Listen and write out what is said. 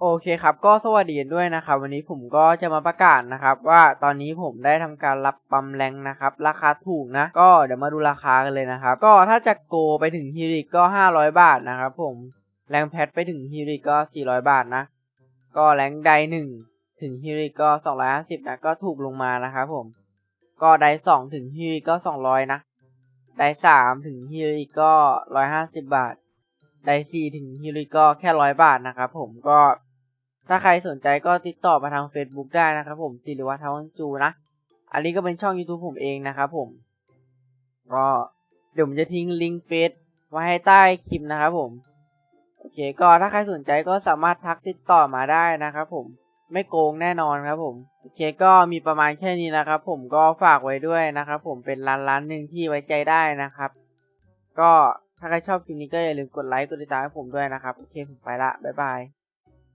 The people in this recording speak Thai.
โอเคครับก็สวัสดีด้วยนะครับ วันนี้ผมก็จะมาประกาศนะครับว่าตอนนี้ผมได้ทำการรับปั๊มแรงนะครับ ราคาถูกนะ ก็เดี๋ยวมาดูราคากันเลยนะครับ ก็ถ้าจะโกไปถึงฮิริกก็ 500 บาทนะครับผมแรงแพทไปถึงฮิริกก็ 400 บาทนะ ก็แรงไดหนึ่งถึงฮิริก็ 250นะก็ถูกลงมานะครับผม ก็ไดสองถึงฮิริก็ 200 นะไดสามถึงฮิริก็ 150 บาทไดซีถึงฮิริก็แค่ร้อยบาทนะครับผมก็ ถ้าใครสนใจก็ติดต่อมาทาง Facebook ได้นะครับผมสิริวัฒน์ทาวังจูนะ อันนี้ก็เป็นช่อง YouTube ผมเองนะครับผม ก็เดี๋ยวผมจะทิ้งลิงก์เฟซไว้ให้ใต้คลิปนะครับผม โอเค ก็ถ้าใครสนใจก็สามารถทักติดต่อมาได้นะครับผม ไม่โกงแน่นอนครับผม โอเค ก็มีประมาณแค่นี้นะครับผม ก็ฝากไว้ด้วยนะครับผม เป็นร้านร้านหนึ่งที่ไว้ใจได้นะครับ ก็ถ้าใครชอบคลิปนี้ก็อย่าลืมกดไลค์ กดติดตามให้ผมด้วยนะครับ โอเค ผมไปละ บ๊ายบาย